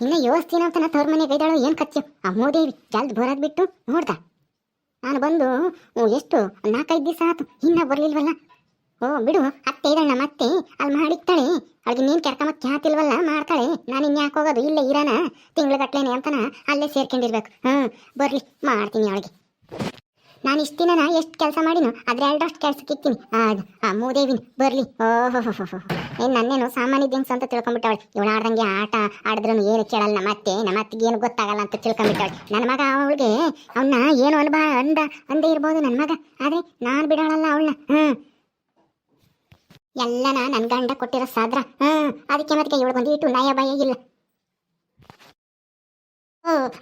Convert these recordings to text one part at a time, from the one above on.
ಇನ್ನ ಯೋಸ್ತಿನ ಅಂತ ನಾ ತವ್ರ ಮನೆಗೆ ಗೈದಾಳು ಏನು ಕಚ್ಚು ಆ ಮೋದೇವಿ, ಜಲ್ದ್ ಬೋರಾದ್ ಬಿಟ್ಟು ನೋಡ್ದ. ನಾನು ಬಂದು ಎಷ್ಟು? ನಾಲ್ಕೈದು ದಿವಸ ಆತು. ಇನ್ನ ಬರ್ಲಿಲ್ವಲ್ಲ? ಓ, ಬಿಡು. ಅತ್ತೆ ಇದ್ದಾಳೆ ನಮ್ಮ ಅತ್ತೆ. ಅಲ್ಲಿ ಮಾಡಿಕ್ತಾಳೆ. ಅವಳಿಗೆ ನೀನು ಕೆರ್ಕಮಕ್ಕೆ ಹಾಕಿಲ್ವಲ್ಲ ಮಾಡ್ತಾಳೆ. ನಾನು ಇನ್ಯಾಕೆ ಹೋಗೋದು? ಇಲ್ಲೇ ಇರಾನ. ತಿಂಗ್ಳುಗಟ್ಲೆನೆ ಅಂತನ ಅಲ್ಲೇ ಸೇರ್ಕೊಂಡಿರ್ಬೇಕು. ಹ್ಞೂ, ಬರಲಿ. ಮಾಡ್ತೀನಿ ಅವಳಿಗೆ. ನಾನು ಇಷ್ಟು ದಿನ ಎಷ್ಟು ಕೆಲಸ ಮಾಡಿನೋ ಅದ್ರ ಎರಡಷ್ಟು ಕೆಲಸಕ್ಕೆ ಇಕ್ತೀನಿ ಅದು, ಆ, ಮೂದೇವಿನ, ಬರಲಿ. ಓಹೋ ಏನು ನನ್ನೇನು ಸಾಮಾನ್ಯ ದಿನಸ ಅಂತ ತಿಳ್ಕೊಂಡ್ಬಿಟ್ಟವಳು ಇವಳು ಆಡ್ದಂಗೆ ಆಟ ಆಡಿದ್ರು ಏನು ಕೇಳಲ್ಲ ನಮ್ಮ ಅತ್ತೆ ನಮ್ಮ ಅತ್ತಿಗೆ ಏನು ಗೊತ್ತಾಗಲ್ಲ ಅಂತ ತಿಳ್ಕೊಂಡ್ಬಿಟ್ಟವಳು ನನ್ನ ಮಗ ಅವಳಿಗೆ ಅವನ್ನ ಏನು ಅನ್ಬಾ, ಅಂದ, ಅಂದೇ ಇರ್ಬೋದು ನನ್ನ ಮಗ. ಆದರೆ ನಾನು ಬಿಡೋಳಲ್ಲ ಅವಳನ್ನ ಹ್ಞೂ ಎಲ್ಲನ ನನ್ನ ಗಂಡ ಕೊಟ್ಟಿರೋ ಸಾದ್ರ. ಹ್ಞೂ ಅದಕ್ಕೆ ಮತ್ತೆ ಇವಳು ಇಟ್ಟು ನಯ ಭಯ ಇಲ್ಲ.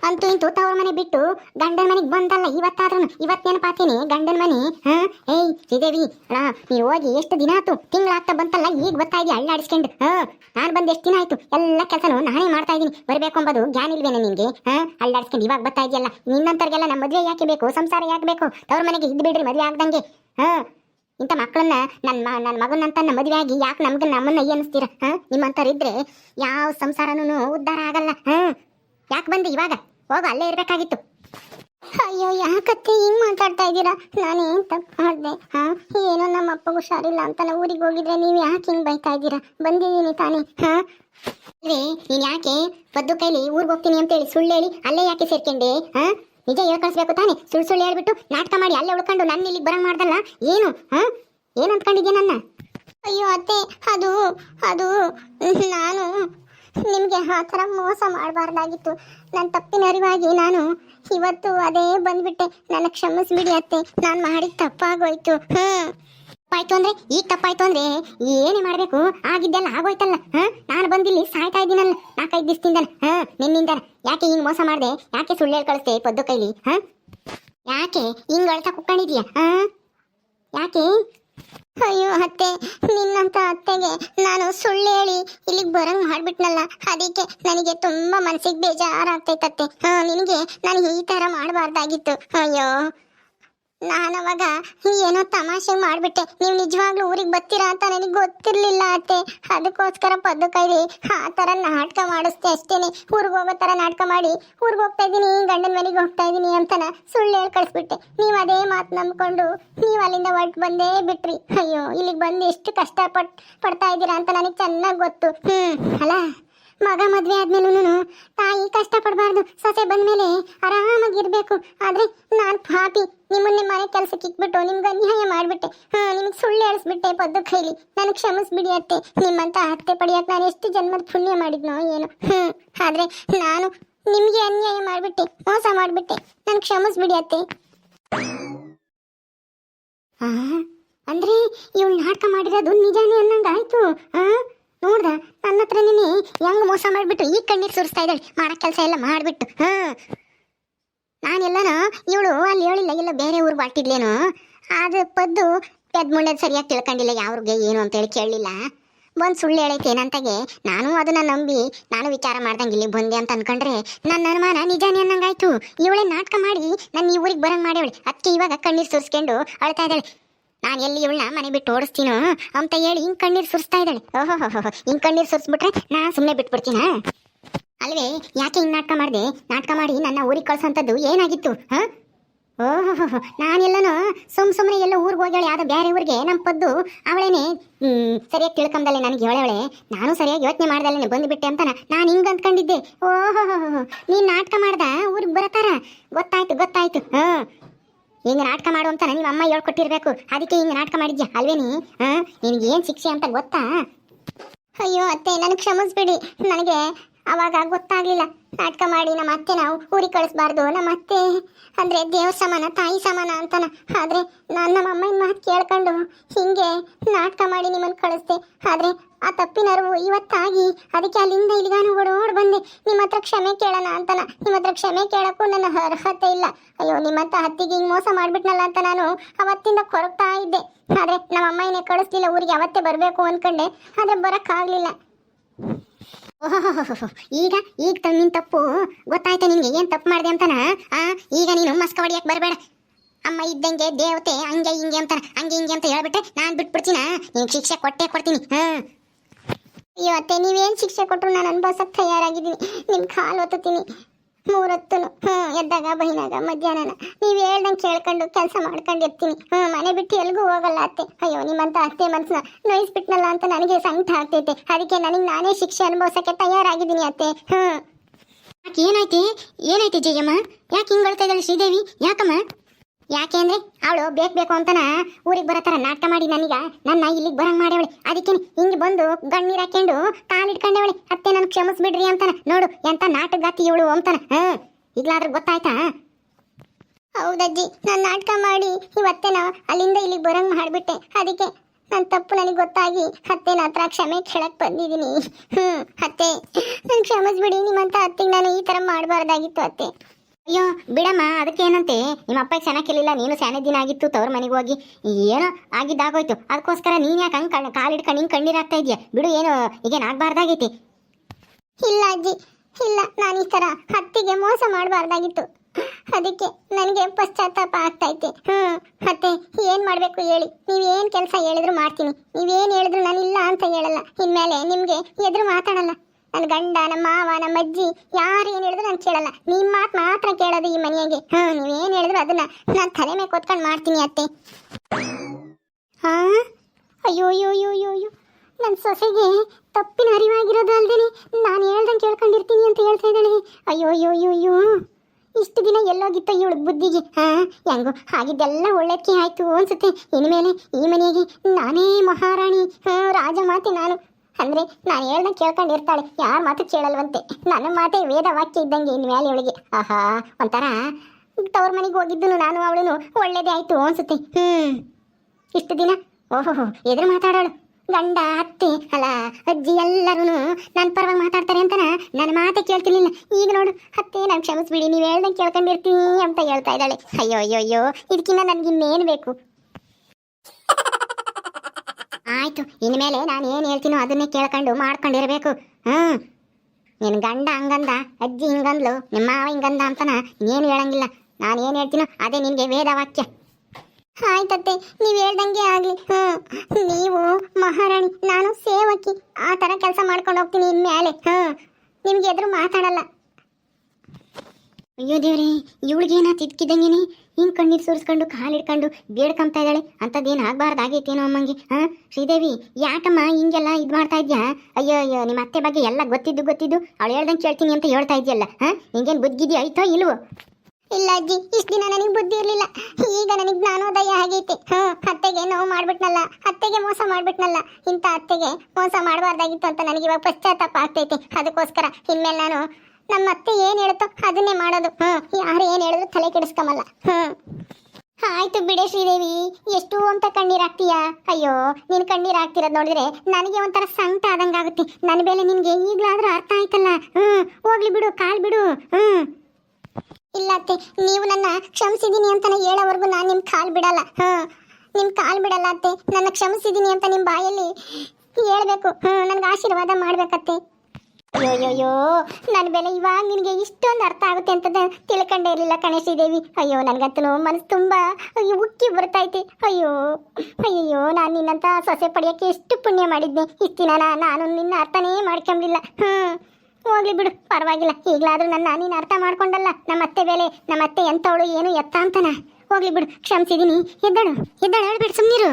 ಅಂತೂ ಇಂತೂ ತವ್ರ ಮನೆ ಬಿಟ್ಟು ಗಂಡನ ಮನೆಗೆ ಬಂದಲ್ಲ ಇವತ್ತಾದ್ರೂ ಇವತ್ತು ನೆನಪಾತೀನಿ ಗಂಡನ ಮನೆ, ಹಾ? ಏಯ್, ಶ್ರೀದೇವಿ ಅಣ್ಣ ನೀವು ಹೋಗಿ ಎಷ್ಟು ದಿನ ಆಯ್ತು ತಿಂಗಳಾಗ್ತಾ ಬಂತಲ್ಲ, ಈಗ ಬರ್ತಾ ಇದೆಯಾ ಅಳ್ಳಾಡಿಸ್ಕೊಂಡು ಹಾ? ನಾನು ಬಂದು ಎಷ್ಟು ದಿನ ಆಯ್ತು? ಎಲ್ಲ ಕೆಲಸನೂ ನಾನೇ ಮಾಡ್ತಾ ಇದ್ದೀನಿ ಬರಬೇಕು ಅಂಬೋದು ಜ್ಞಾನ ಇಲ್ವೇನೆ ನಿಮಗೆ ಹಾ? ಅಳ್ಳಾಡಿಸ್ಕೊಂಡು ಇವಾಗ ಬರ್ತಾ ಇದೆಯಲ್ಲ ನಿನ್ನಂತರ್ಗೆಲ್ಲ ನಮ್ಮ ಮದುವೆ ಯಾಕೆ ಬೇಕು? ಸಂಸಾರ ಯಾಕೆ ಬೇಕು? ತವ್ರ ಮನೆಗೆ ಇದ್ದು ಬಿಡ್ರಿ ಮದುವೆ ಆಗ್ದಂಗೆ. ಹಾ? ಇಂಥ ಮಕ್ಕಳನ್ನ ನನ್ನ ಮ ನನ್ನ ಮಗನಂತ ನಮ್ಮ ಮದುವೆ ಆಗಿ ಯಾಕೆ ನಮ್ಗೆ ನಮ್ಮನ್ನ ಏನಿಸ್ತೀರ ಹಾ? ನಿಮ್ಮಂಥವ್ರು ಇದ್ರೆ ಯಾವ ಸಂಸಾರನೂ ಉದ್ಧಾರ ಆಗಲ್ಲ. ಹಾ? ಯಾಕೆ ಬಂದೆ ಇವಾಗ? ಹೋಗು, ಅಲ್ಲೇ ಇರಬೇಕಾಗಿತ್ತು. ಅಯ್ಯೋ, ಯಾಕತ್ತೆ ಹಿಂಗ್ ಮಾತಾಡ್ತಾ ಇದ್ದೀರಾ? ಏನು ತಪ್ಪು ಮಾಡಿದೆ, ಹಾ? ಏನೋ ನಮ್ಮ ಅಪ್ಪ ಹುಷಾರಿಲ್ಲ ಅಂತ ನಾವು ಊರಿಗೆ ಹೋಗಿದ್ರೆ ನೀವು ಯಾಕೆ ಹಿಂಗ್ ಬೈತಾ ಇದ್ದೀರಾ? ಬಂದಿದ್ದೀನಿ ತಾನೇ, ಹಾ? ಅಲ್ವೇ, ನೀನ್ ಯಾಕೆ ಬದ್ದು ಕೈಲಿ ಊರಿಗೆ ಹೋಗ್ತೀನಿ ಅಂತ ಹೇಳಿ ಸುಳ್ಳು ಹೇಳಿ ಅಲ್ಲೇ ಯಾಕೆ ಸೇರ್ಕೊಂಡೆ, ಹಾ? ನಿಜ ಹೇಳ್ಕಳಿಸ್ಬೇಕು ತಾನೇ, ಸುಳ್ಳು ಸುಳ್ಳು ಹೇಳ್ಬಿಟ್ಟು ನಾಟಕ ಮಾಡಿ ಅಲ್ಲೇ ಉಳ್ಕೊಂಡು ನನ್ನ ಇಲ್ಲಿಗೆ ಬರಂಗ್ ಮಾಡ್ದಲ್ಲ? ಏನು, ಹಾ? ಏನು ಅಂದ್ಕೊಂಡಿದ್ಯಾ ನನ್ನ? ಅಯ್ಯೋ, ಅತ್ತೆ, ಅದು ಅದು, ನಾನು ನಿಮಗೆ ಆ ಥರ ಮೋಸ ಮಾಡಬಾರ್ದಾಗಿತ್ತು. ನನ್ನ ತಪ್ಪಿನ ಅರಿವಾಗಿ ನಾನು ಇವತ್ತು ಅದೇ ಬಂದ್ಬಿಟ್ಟೆ. ನನ್ನ ಕ್ಷಮಿಸ್ಬಿಡಿ ಅತ್ತೆ ನಾನು ಮಾಡಿದ ತಪ್ಪಾಗೋಯ್ತು. ಹ್ಞೂ ತಪ್ಪಾಯ್ತು ಅಂದ್ರೆ, ಈಗ ತಪ್ಪಾಯ್ತು ಅಂದ್ರೆ ಏನೇ ಮಾಡಬೇಕು? ಆಗಿದ್ದೆಲ್ಲ ಆಗೋಯ್ತಲ್ಲ. ಹಾ ನಾನು ಬಂದಿಲ್ಲಿ ಸಾಯ್ತಾ ಇದ್ದೀನಲ್ಲ. ನಾಲ್ಕೈದು ದಿವಸದಿಂದ ಹಾ ನಿನ್ನಿಂದ ಯಾಕೆ ಹಿಂಗೆ ಮೋಸ ಮಾಡಿದೆ? ಯಾಕೆ ಸುಳ್ಳು ಹೇಳಿ ಪದ್ದು ಕೈಲಿ? ಹಾ ಯಾಕೆ ಹಿಂಗೆ ಅಳ್ತಾ ಕುಕ್ಕೊಂಡಿದ್ಯಾ ಹಾ ಯಾಕೆ? ಅಯ್ಯೋ ಅತ್ತೆ, ನಿನ್ನಂತ ಅತ್ತೆಗೆ ನಾನು ಸುಳ್ಳು ಹೇಳಿ ಇಲ್ಲಿಗೆ ಬರಂಗ್ ಮಾಡ್ಬಿಟ್ನಲ್ಲ, ಅದಕ್ಕೆ ನನಗೆ ತುಂಬಾ ಮನ್ಸಿಗೆ ಬೇಜಾರಾಗ್ತೈತತ್ತೆ. ನಿನಗೆ ನಾನು ಈ ತರ ಮಾಡಬಾರ್ದಾಗಿತ್ತು. ಅಯ್ಯೋ. ನಾನು ಅವಾಗ ಏನೋ ತಮಾಷೆ ಮಾಡಿಬಿಟ್ಟೆ. ನೀವು ನಿಜವಾಗ್ಲೂ ಊರಿಗೆ ಬರ್ತೀರಾ ಅಂತ ನನಗೆ ಗೊತ್ತಿರಲಿಲ್ಲ ಅತ್ತೆ. ಅದಕ್ಕೋಸ್ಕರ ಪದ್ದು ಕೈಲಿ ಆ ಥರ ನಾಟಕ ಮಾಡಿಸ್ತೆ ಅಷ್ಟೇನೆ. ಊರಿಗೆ ಹೋಗೋ ಥರ ನಾಟಕ ಮಾಡಿ ಊರಿಗೆ ಹೋಗ್ತಾ ಇದ್ದೀನಿ, ಗಂಡನ ಮನೆಗೆ ಹೋಗ್ತಾ ಇದ್ದೀನಿ ಅಂತನ ಸುಳ್ಳು ಹೇಳಿ ಕಳಿಸ್ಬಿಟ್ಟೆ ನೀವು ಅದೇ ಮಾತು ನಂಬ್ಕೊಂಡು ನೀವು ಅಲ್ಲಿಂದ ಹೊರಟು ಬಂದೇ ಬಿಟ್ರಿ. ಅಯ್ಯೋ, ಇಲ್ಲಿಗೆ ಬಂದು ಎಷ್ಟು ಕಷ್ಟ ಪಟ್, ಪಡ್ತಾ ಇದ್ದೀರಾ ಅಂತ ನನಗೆ ಚೆನ್ನಾಗಿ ಗೊತ್ತು. ಹ್ಮ್ ಅಲ್ಲ ಮಗ ಮದುವೆ ಆದ್ಮೇಲೂ ತಾಯಿ ಕಷ್ಟ ಪಡಬಾರ್ದು. ಸೊಸೆ ಆರಾಮಾಗಿ ಆರಾಮಾಗಿರ್ಬೇಕು ಆದ್ರೆ ನಾನು ಪಾಪಿ. ನಿಮ್ಮನ್ನೇ ಮನೆ ಕೆಲಸಕ್ಕೆ ಇಕ್ಬಿಟ್ಟು ನಿಮ್ಗೆ ಅನ್ಯಾಯ ಮಾಡಿಬಿಟ್ಟೆ. ಹಾ, ನಿಮ್ಗೆ ಸುಳ್ಳು ಹೇಳಿಸ್ಬಿಟ್ಟೆ ಪದ್ದು ಕೈಲಿ. ನನಗೆ ಕ್ಷಮಿಸ್ಬಿಡಿ ಅತ್ತೆ. ನಿಮ್ಮಂತ ಅತ್ತೆ ಪಡೆಯಕ್ಕೆ ನಾನು ಎಷ್ಟು ಜನ್ಮದ ಪುಣ್ಯ ಮಾಡಿದ್ನೋ ಏನು. ಹ್ಞೂ ಆದ್ರೆ ನಾನು ನಿಮಗೆ ಅನ್ಯಾಯ ಮಾಡಿಬಿಟ್ಟೆ, ಮೋಸ ಮಾಡಿಬಿಟ್ಟೆ. ನನಗೆ ಕ್ಷಮಿಸ್ಬಿಡಿ ಅತ್ತೆ. ಅಂದ್ರೆ ಇವಳು ನಾಟಕ ಮಾಡಿರೋದು ನಿಜಾನೇ ಅನ್ನಂಗಾಯ್ತು ಆ, ನೋಡ್ದ ನನ್ನ ಹತ್ರ ನೀನೆ ಹೆಂಗ್ ಮೋಸ ಮಾಡ್ಬಿಟ್ಟು ಈ ಕಣ್ಣೀರ್ ಸುರಿಸ್ತಾ ಇದ್ದಾಳೆ. ಮಾಡೋ ಕೆಲಸ ಎಲ್ಲ ಮಾಡ್ಬಿಟ್ಟು. ಹಾ. ನಾನೆಲ್ಲನ ಇವಳು ಅಲ್ಲಿ ಹೇಳಿಲ್ಲ, ಇಲ್ಲ ಬೇರೆ ಊರು ಬಾಟಿದ್ಲೇನು ಅದು ಪದ್ದು ಪೆದ್ ಮುಂಡೆ ಸರಿಯಾಗಿ ತಿಳ್ಕೊಂಡಿಲ್ಲ, ಯಾವ್ರಿಗೆ ಏನು ಅಂತೇಳಿ ಕೇಳಲಿಲ್ಲ. ಬಂದು ಸುಳ್ಳು ಹೇಳೈತೆ ಏನಂತಾಗೆ, ನಾನು ಅದನ್ನ ನಂಬಿ, ನಾನು ವಿಚಾರ ಮಾಡ್ದಂಗೆ ಇಲ್ಲಿಗೆ ಬಂದೆ ಅಂತ ಅನ್ಕೊಂಡ್ರೆ ನನ್ನ ಅನುಮಾನ ನಿಜಾನೇ ಅನ್ನಂಗಾಯ್ತು. ಇವಳೇ ನಾಟಕ ಮಾಡಿ ನನ್ನ ಈ ಊರಿಗೆ ಬರಂಗ್ ಅವಳಿ ಅದಕ್ಕೆ ಇವಾಗ ಕಣ್ಣೀರು ಸುರಿಸ್ಕೊಂಡು ಅಳ್ತಾ ಇದ್ದಾಳೆ. ನಾನು ಎಲ್ಲಿ ಇವಳನ್ನ ಮನೆ ಬಿಟ್ಟು ಓಡಿಸ್ತೀನೋ ಅಂತ ಹೇಳಿ ಹಿಂಗೆ ಕಣ್ಣೀರು ಸುರಿಸ್ತಾ ಇದ್ದಾಳೆ. ಓಹೋ ಹಿಂಗೆ ಕಣ್ಣೀರು ಸುರಿಸ್ಬಿಟ್ರೆ ನಾ ಸುಮ್ಮನೆ ಬಿಟ್ಬಿಡ್ತೀನ? ಅಲ್ವೇ, ಯಾಕೆ ಹಿಂಗ್ ನಾಟಕ ಮಾಡಿದೆ? ನಾಟಕ ಮಾಡಿ ನನ್ನ ಊರಿಗೆ ಕಳ್ಸೋಂಥದ್ದು ಏನಾಗಿತ್ತು, ಹಾ? ಓಹೋ ನಾನೆಲ್ಲನೂ ಸುಮ್ ಸುಮ್ಮನೆ ಎಲ್ಲ ಊರಿಗೆ ಹೋಗ್ಯಾಳೆ ಅದು ಬೇರೆ ಊರಿಗೆ ನಮ್ಮ ಪದ್ದು ಅವಳೇನೆ. ಸರಿಯಾಗಿ ತಿಳ್ಕೊಂಬಲ್ಲೆ ನನಗೆ ಹೇಳವಳೆ. ನಾನು ಸರಿಯಾಗಿ ಯೋಚನೆ ಮಾಡ್ದಲ್ಲೇ ಬಂದುಬಿಟ್ಟೆ ಅಂತ ನಾನು ಹಿಂಗೆ ಅಂದ್ಕೊಂಡಿದ್ದೆ. ಓಹೋ ನೀನು ನಾಟಕ ಮಾಡ್ದ? ಊರಿಗೆ ಬರತಾರ? ಗೊತ್ತಾಯ್ತು ಗೊತ್ತಾಯ್ತು, ಹಾಂ? ಹಿಂಗೆ ನಾಟಕ ಮಾಡು ಅಂತ ನಿಮ್ಮ ಅಮ್ಮ ಹೇಳ್ಕೊಟ್ಟಿರ್ಬೇಕು. ಅದಕ್ಕೆ ಹಿಂಗೆ ನಾಟಕ ಮಾಡಿದ್ಯಾ ಅಲ್ವೇನಿ ಹಾ? ನಿನಗೇನು ಶಿಕ್ಷೆ ಅಂತ ಗೊತ್ತಾ? ಅಯ್ಯೋ, ಅತ್ತೆ, ನನಗೆ ಕ್ಷಮಿಸ್ಬಿಡಿ. ನನಗೆ ಅವಾಗ ಗೊತ್ತಾಗ್ಲಿಲ್ಲ. ನಾಟಕ ಮಾಡಿ ನಮ್ಮ ಅತ್ತೆ ನಾವು ಊರಿಗೆ ಕಳಿಸ್ಬಾರ್ದು. ನಮ್ಮ ಅತ್ತೆ ಅಂದರೆ ದೇವ್ರ ಸಮಾನ, ತಾಯಿ ಸಮಾನ ಅಂತಾನ. ಆದರೆ ನಾನು ನಮ್ಮ ಅಮ್ಮನ ಮಾತು ಕೇಳ್ಕೊಂಡು ಹಿಂಗೆ ನಾಟಕ ಮಾಡಿ ನಿಮ್ಮನ್ನು ಕಳಿಸ್ದೆ. ಆದರೆ ಆ ತಪ್ಪಿನ ಅರಿವು ಇವತ್ತಾಗಿ ಅದಕ್ಕೆ ಅಲ್ಲಿಂದ ಇಲ್ಲಿಗಾನು ಓಡೋಡ್ ಬಂದೆ. ನಿಮ್ಮ ಹತ್ರ ಕ್ಷಮೆ ಕೇಳೋಣ ಅಂತನ. ನಿಮ್ಮ ಹತ್ರ ಕ್ಷಮೆ ಕೇಳೋಕ್ಕೂ ನನ್ನ ಅರ್ಹತೆ ಇಲ್ಲ. ಅಯ್ಯೋ ನಿಮ್ಮಂತ ಹತ್ತಿಗೆ ಹಿಂಗೆ ಮೋಸ ಮಾಡಿಬಿಟ್ನಲ್ಲ ಅಂತ ನಾನು ಅವತ್ತಿಂದ ಕೊರಗ್ತಾ ಇದ್ದೆ. ಆದರೆ ನಮ್ಮ ಅಮ್ಮನೇ ಕಳಿಸ್ಲಿಲ್ಲ, ಊರಿಗೆ ಅವತ್ತೇ ಬರಬೇಕು ಅಂದ್ಕೊಂಡೆ ಆದರೆ ಬರಕ್ಕಾಗ್ಲಿಲ್ಲ. ಈಗ ಈಗ ತ- ತಪ್ಪು. ಗೊತ್ತಾಯ್ತಾ ನಿನ್ಗೆ? ಏನ್ ತಪ್ಪು ಮಾಡಿದೆ ಅಂತನ? ಆ, ಈಗ ನೀನು ಮಸ್ಕ ಹೊಡಿಯಕ್ ಬರಬೇಡ. ಅಮ್ಮ ಇದ್ದಂಗೆ ದೇವತೆ ಹಂಗೆ ಹಿಂಗೆ ಅಂತಾನ. ಹಂಗೆ ಹಿಂಗೆ ಅಂತ ಹೇಳ್ಬಿಟ್ರೆ ನಾನ್ ಬಿಟ್ಬಿಡ್ತೀನ? ನಿನ್ ಶಿಕ್ಷೆ ಕೊಟ್ಟೆ ಕೊಡ್ತೀನಿ. ಹ. ಅಯ್ಯೋ ಅತ್ತೆ, ನೀವೇನು ಶಿಕ್ಷೆ ಕೊಟ್ಟರು ನಾನು ಅನುಭವಿಸಕ್ಕೆ ತಯಾರಾಗಿದ್ದೀನಿ. ನಿಮ್ಮ ಕಾಲು ಒತ್ತುತ್ತೀನಿ. ಮೂರೊತ್ತು ಹ್ಞೂ ಎದ್ದಾಗ, ಬೈನಾಗ ಮಧ್ಯಾಹ್ನ ನೀವು ಹೇಳ್ದಂಗೆ ಕೇಳ್ಕೊಂಡು ಕೆಲಸ ಮಾಡ್ಕೊಂಡು ಇರ್ತೀನಿ. ಹ್ಞೂ ಮನೆ ಬಿಟ್ಟು ಎಲ್ಗೂ ಹೋಗಲ್ಲ ಅತ್ತೆ. ಅಯ್ಯೋ, ನಿಮ್ಮಂತ ಅತ್ತೆ ಮನ್ಸನ್ನ ನೋಯಿಸ್ಬಿಟ್ನಲ್ಲ ಅಂತ ನನಗೆ ಸಂಕಟ ಆಗ್ತೈತೆ. ಅದಕ್ಕೆ ನನಗೆ ನಾನೇ ಶಿಕ್ಷೆ ಅನುಭವಿಸೋಕ್ಕೆ ತಯಾರಾಗಿದ್ದೀನಿ ಅತ್ತೆ. ಹ್ಞೂ ಯಾಕೆ ಏನಾಯ್ತೆ? ಏನಾಯ್ತೆ ಜಯಮ್ಮ? ಯಾಕೆ ಹಿಂಗೆ ಇದ್ದಾಳೆ ಶ್ರೀದೇವಿ? ಯಾಕಮ್ಮ? ಯಾಕೆ ಅಂದ್ರೆ ಅವಳು ಬೇಕು ಬೇಕು ಅಂತನ ಊರಿಗೆ ಬರತ್ತಾರ ನಾಟಕ ಮಾಡಿ ನನಗ ನನ್ನ ಇಲ್ಲಿಗೆ ಬರಂಗ್ ಮಾಡ್ಯವಳೆ. ಅದಕ್ಕೆ ಹಿಂಗೆ ಬಂದು ಗಣ್ಣೀರ್ ಹಾಕೊಂಡು ಕಾಲಿಟ್ಕೊಂಡವಳೆ. ಅತ್ತೆ ನನ್ ಕ್ಷಮಿಸ್ಬಿಡ್ರಿ ಅಂತಾನ. ನೋಡು, ಎಂತ ನಾಟಕಗಾತಿ ಇವಳು ಅಂತಾನ. ಹ್ಮ್ ಈಗಲಾದ್ರೂ ಗೊತ್ತಾಯ್ತಾ? ಹೌದಜ್ಜಿ ನಾನು ನಾಟಕ ಮಾಡಿ ಇವತ್ತೇನ ಅಲ್ಲಿಂದ ಇಲ್ಲಿಗೆ ಬರಂಗ್ ಮಾಡ್ಬಿಟ್ಟೆ. ಅದಕ್ಕೆ ನನ್ನ ತಪ್ಪು ನನಗೆ ಗೊತ್ತಾಗಿ ಅತ್ತೆನ ಹತ್ರ ಕ್ಷಮೆ ಕೇಳಕ್ ಬಂದಿದ್ದೀನಿ ಹ್ಮ್, ಅತ್ತೆ, ನನ್ ಕ್ಷಮಿಸ್ಬಿಡಿ, ನಿಮ್ಮಂತ ಅತ್ತೆಗೆ ನಾನು ಈ ತರ ಮಾಡಬಾರ್ದಾಗಿತ್ತು ಅತ್ತೆ. ಅಯ್ಯೋ, ಬಿಡಮ್ಮ ಅದಕ್ಕೇನಂತೆ ನಿಮ್ಮ ಅಪ್ಪಗೆ ಚೆನ್ನಾಗಿರ್ಲಿಲ್ಲ ನೀನು ಸ್ಯಾನೆ ದಿನ ಆಗಿತ್ತು, ತವ್ರ ಮನೆಗೆ ಹೋಗಿ. ಏನೋ ಆಗಿದ್ದಾಗೋಯ್ತು. ಅದಕ್ಕೋಸ್ಕರ ನೀನು ಯಾಕೆ ಹಂಗೆ ಕಣ್ ಕಾಲಿಡ್ಕೊಂಡು ಹಿಂಗೆ ಕಣ್ಣೀರಾಗ್ತಾ ಇದೆಯಾ? ಬಿಡು, ಏನು ಈಗೇನು ಆಗ್ಬಾರ್ದಾಗೈತಿ ಇಲ್ಲ ಅಜ್ಜಿ, ಇಲ್ಲ. ನಾನು ಈ ಥರ ಹತ್ತಿಗೆ ಮೋಸ ಮಾಡಬಾರ್ದಾಗಿತ್ತು. ಅದಕ್ಕೆ ನನಗೆ ಪಶ್ಚಾತ್ತಾಪ ಆಗ್ತೈತೆ. ಹ್ಮ್, ಮತ್ತೆ ಏನ್ ಮಾಡ್ಬೇಕು ಹೇಳಿ. ನೀವೇನು ಕೆಲಸ ಹೇಳಿದ್ರು ಮಾಡ್ತೀನಿ. ನೀವೇನು ಹೇಳಿದ್ರು ನಾನು ಇಲ್ಲ ಅಂತ ಹೇಳಲ್ಲ. ಇನ್ಮೇಲೆ ನಿಮಗೆ ಎದುರು ಮಾತಾಡಲ್ಲ. ನನ್ನ ಗಂಡ, ನಮ್ಮ ಮಾವ, ನಮ್ಮ ಅಜ್ಜಿ, ಯಾರು ಏನು ಹೇಳಿದ್ರು ನಾನು ಕೇಳಲ್ಲ. ನಿಮ್ಮ ಮಾತು ಮಾತ್ರ ಕೇಳೋದು ಈ ಮನೆಯಾಗೆ ಹಾಂ ನೀವೇನು ಹೇಳಿದ್ರು ಅದನ್ನ ನಾನು ತಲೆ ಮೇಲೆ ಕೊತ್ಕೊಂಡು ಮಾಡ್ತೀನಿ ಅತ್ತೆ. ಹಾ ಅಯ್ಯೋ ಅಯ್ಯೋ ಅಯ್ಯೋ ಅಯ್ಯೋ ಅಯ್ಯೋ. ನನ್ನ ಸೊಸೆಗೆ ತಪ್ಪಿನ ಅರಿವಾಗಿರೋದು ಅಲ್ದೇನೆ ನಾನು ಹೇಳ್ದಂಗೆ ಕೇಳ್ಕೊಂಡಿರ್ತೀನಿ ಅಂತ ಹೇಳ್ತಾ ಇದ್ದಾಳೆ. ಅಯ್ಯೋ ಅಯ್ಯೋ ಅಯ್ಯೋ ಅಯ್ಯೋ. ಇಷ್ಟು ದಿನ ಎಲ್ಲೋಗಿತ್ತ ಇವಳು ಬುದ್ಧಿಗೆ. ಹಾ ಹೆಂಗೋ, ಹಾಗಿದ್ದೆಲ್ಲ ಒಳ್ಳೆಕ್ಕೆ ಆಯ್ತು ಅನ್ಸುತ್ತೆ. ಇನ್ಮೇಲೆ ಈ ಮನೆಗೆ ನಾನೇ ಮಹಾರಾಣಿ, ಹಾ ರಾಜಮಾತೆ ನಾನು. ಅಂದ್ರೆ ನಾನು ಹೇಳ್ದಂಗೆ ಕೇಳ್ಕೊಂಡಿರ್ತಾಳೆ. ಯಾರ ಮಾತು ಕೇಳಲ್ವಂತೆ. ನನ್ನ ಮಾತೆ ವೇದ ವಾಕ್ಯ ಇದ್ದಂಗೆ ಇನ್ಮೇಲೆ ಇವಳಿಗೆ ಆಹಾ, ಒಂಥರ ತವ್ರ ಮನೆಗೆ ಹೋಗಿದ್ದನು ನಾನು ಅವಳು ಒಳ್ಳೇದೇ ಆಯ್ತು ಅನ್ಸುತ್ತೆ. ಹ್ಮ್. ಇಷ್ಟು ದಿನ? ಓಹೋ ಎದುರು ಮಾತಾಡೋಳು. ಗಂಡ, ಅತ್ತೆ, ಅಲ್ಲ, ಅಜ್ಜಿ ಎಲ್ಲರೂ ನನ್ನ ಪರವಾಗಿ ಮಾತಾಡ್ತಾರೆ ಅಂತನ ನನ್ನ ಮಾತೆ ಕೇಳ್ತಿರ್ಲಿಲ್ಲ. ಈಗ ನೋಡು, ಅತ್ತೆ, ನಾನು ಕ್ಷಮಿಸ್ಬಿಡಿ, ನೀವು ಹೇಳ್ದಂಗೆ ಕೇಳ್ಕೊಂಡಿರ್ತೀನಿ ಅಂತ ಹೇಳ್ತಾ ಇದ್ದಾಳೆ. ಅಯ್ಯೋ ಅಯ್ಯೋ ಅಯ್ಯೋ ಇದಕ್ಕಿಂತ ನನಗೆ ಇನ್ನೇನು ಬೇಕು? ಆಯ್ತು, ಇನ್ಮೇಲೆ ನಾನು ಏನು ಹೇಳ್ತೀನೋ ಅದನ್ನೇ ಕೇಳ್ಕೊಂಡು ಮಾಡ್ಕೊಂಡಿರ್ಬೇಕು. ಹ್ಮ್. ನಿನ್ ಗಂಡ ಹಂಗಂದ, ಅಜ್ಜಿ ಹಿಂಗಂದ್ಲು ನಿಮ್ಮ ಮಾವ ಹಿಂಗಂದ ಅಂತನ ಏನು ಹೇಳಂಗಿಲ್ಲ. ನಾನು ಏನು ಹೇಳ್ತೀನೋ ಅದೇ ನಿನಗೆ ವೇದವಾಕ್ಯ. ಆಯ್ತತ್ತೆ, ನೀವು ಹೇಳ್ದಂಗೆ ಆಗಲಿ ಹ್ಞೂ ನೀವು ಮಹಾರಾಣಿ, ನಾನು ಸೇವಕಿ, ಆ ಥರ ಕೆಲಸ ಮಾಡ್ಕೊಂಡು ಹೋಗ್ತೀನಿ ಇನ್ಮೇಲೆ. ಹ್ಞೂ ನಿಮ್ಗೆ ಎದುರು ಮಾತಾಡಲ್ಲ. ಅಯ್ಯೋ ದೇವ್ರಿ ಇವಳಿಗೇನ ತಿದ್ಕಿದಂಗೆನೆ ಹಿಂಗ್ ಕಣ್ಣೀರು ಸುರಿಸ್ಕೊಂಡು, ಕಾಲಿಡ್ಕೊಂಡು ಬೇಡ್ಕೊಂತ ಇದ್ದಾಳೆ. ಅಂಥದ್ದೇನು ಆಗ್ಬಾರ್ದಾಗೈತೇನೋ ಅಮ್ಮಂಗೆ ಹಾ ಶ್ರೀದೇವಿ, ಯಾಕಮ್ಮ ಹಿಂಗೆಲ್ಲ ಇದು ಮಾಡ್ತಾ ಇದ್ಯಾ? ಅಯ್ಯೋ ಅಯ್ಯೋ, ನಿಮ್ಮ ಅತ್ತೆ ಬಗ್ಗೆ ಎಲ್ಲ ಗೊತ್ತಿದ್ದು ಗೊತ್ತಿದ್ದು ಅವಳು ಹೇಳ್ದಂಗೆ ಕೇಳ್ತೀನಿ ಅಂತ ಹೇಳ್ತಾ ಇದ್ಯಲ್ಲ ಹ ನಿಂಗೇನು ಬುದ್ಧಿದ್ಯಾ ಆಯ್ತೋ ಇಲ್ವೋ? ಇಲ್ಲ ಅಜ್ಜಿ, ಇಷ್ಟು ದಿನ ನನಗೆ ಬುದ್ಧಿ ಇರಲಿಲ್ಲ. ಈಗ ನನಗೆ ಜ್ಞಾನೋದಯ ಆಗೈತೆ. ಹ್ಞೂ ಅತ್ತೆಗೆ ನೋವು ಮಾಡ್ಬಿಟ್ನಲ್ಲ, ಅತ್ತೆಗೆ ಮೋಸ ಮಾಡ್ಬಿಟ್ನಲ್ಲ, ಇಂಥ ಅತ್ತೆಗೆ ಮೋಸ ಮಾಡಬಾರ್ದಾಗಿತ್ತು ಅಂತ ನನಗೆ ಇವಾಗ ಪಶ್ಚಾತ್ತಾಪ ಆಗ್ತೈತೆ. ಅದಕ್ಕೋಸ್ಕರ ಇನ್ಮೇಲೆ ನಾನು ನಮ್ಮ ಅತ್ತೆ ಏನು ಹೇಳುತ್ತೋ ಅದನ್ನೇ ಮಾಡೋದು. ಹ್ಞೂ ಯಾರು ಏನು ಹೇಳಿದ್ರು ತಲೆ ಕೆಡಿಸ್ಕೊಂಬಲ್ಲ ಹ್ಞೂ ಆಯ್ತು ಬಿಡೆ ಶ್ರೀದೇವಿ, ಎಷ್ಟು ಅಂತ ಕಣ್ಣೀರ್ ಹಾಕ್ತೀಯಾ? ಅಯ್ಯೋ, ನೀನ್ ಕಣ್ಣೀರ್ ಹಾಕ್ತಿರೋದ್ ನೋಡಿದ್ರೆ ನನಗೆ ಒಂಥರ ಸಂಕಟ ಆದಂಗಾಗುತ್ತೆ ನನ್ನ ಬೆಲೆ ನಿನ್ಗೆ ಈಗ್ಲಾದ್ರೂ ಅರ್ಥ ಆಯ್ತಲ್ಲ? ಹ್ಮ್, ಹೋಗ್ಲಿ ಬಿಡು, ಕಾಲ್ ಬಿಡು. ಹ್ಮ್. ಇಲ್ಲ ಅತ್ತೆ, ನೀವು ನನ್ನ ಕ್ಷಮಿಸಿದೀನಿ ಅಂತ ಹೇಳೋವರೆಗೂ ನಾನು ನಿಮ್ಮ ಕಾಲ್ ಬಿಡಲ್ಲ. ಹ್ಮ್ ನಿಮ್ಮ ಕಾಲ್ ಬಿಡಲ್ಲ ಅತ್ತೆ. ನನ್ನ ಕ್ಷಮಿಸಿದೀನಿ ಅಂತ ನಿಮ್ಮ ಬಾಯಲ್ಲಿ ಹೇಳ್ಬೇಕು. ಹ್ಮ್, ನನಗೆ ಆಶೀರ್ವಾದ ಮಾಡ್ಬೇಕತ್ತೆ. ಅಯ್ಯೋಯ್ಯೋ ನನ್ನ ಬೆಲೆ ಇವಾಗ ನಿನಗೆ ಇಷ್ಟೊಂದು ಅರ್ಥ ಆಗುತ್ತೆ ಅಂತ ತಿಳ್ಕೊಂಡೇ ಇರಲಿಲ್ಲ ದೇವಿ ಅಯ್ಯೋ, ನನಗಂತೂ ಮನಸ್ಸು ತುಂಬ ಅಯ್ಯೋ, ಉಕ್ಕಿ ಬರ್ತೈತೆ ಅಯ್ಯೋ, ಅಯ್ಯಯ್ಯೋ, ನಾನು ನಿನ್ನಂತ ಸೊಸೆ ಪಡೆಯೋಕ್ಕೆ ಎಷ್ಟು ಪುಣ್ಯ ಮಾಡಿದ್ದೆ ಇಷ್ಟಿನ ನಾನು ನಿನ್ನ ಅರ್ಥನೇ ಮಾಡ್ಕೊಂಡಿಲ್ಲ ಹ್ಞೂ ಹೋಗ್ಲಿ ಬಿಡು, ಪರವಾಗಿಲ್ಲ. ಈಗಲಾದರೂ ನನ್ನ ನೀನು ಅರ್ಥ ಮಾಡ್ಕೊಂಡಲ್ಲ. ನಮ್ಮ ಅತ್ತೆ ಬೆಲೆ, ನಮ್ಮ ಅತ್ತೆ ಎಂತವಳು ಏನು ಎತ್ತ ಅಂತನ. ಹೋಗ್ಲಿ ಬಿಡು, ಕ್ಷಮಿಸಿದೀನಿ. ಎದ್ದಾಳು ಎದ್ದಾಳು, ಹೇಳ್ಬಿಡು ಸುಮ್ಮನಿರು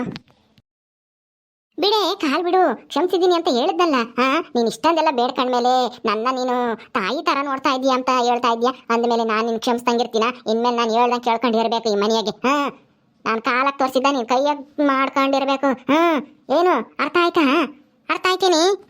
ಬಿಡೆ, ಕಾಲ್ ಬಿಡು. ಕ್ಷಮಿಸಿದ್ದೀನಿ ಅಂತ ಹೇಳಿದ್ನಲ್ಲ ಹಾ ನೀನ್ ಇಷ್ಟೊಂದೆಲ್ಲ ಬೇಡ್ಕೊಂಡ್ಮೇಲೆ ನನ್ನ ನೀನು ತಾಯಿ ತರ ನೋಡ್ತಾ ಇದೀಯ ಅಂತ ಹೇಳ್ತಾ ಇದೀಯ. ಅಂದ್ಮೇಲೆ ನಾನು ನಿನ್ ಕ್ಷಮಿಸ್ದಂಗಿರ್ತೀನ? ಇನ್ಮೇಲೆ ನಾನು ಹೇಳ್ದಂಗೆ ಕೇಳ್ಕೊಂಡಿರ್ಬೇಕು ಈ ಮನೆಯಾಗೆ. ಹಾ, ನಾನು ಕಾಲಕ್ಕೆ ತೋರಿಸಿದ್ದ ನೀನು ಕೈಯಾಗ ಮಾಡ್ಕೊಂಡಿರ್ಬೇಕು. ಹಾ, ಏನು? ಅರ್ಥ ಆಯ್ತಾ? ಅರ್ಥ ಆಯ್ತೇನಿ?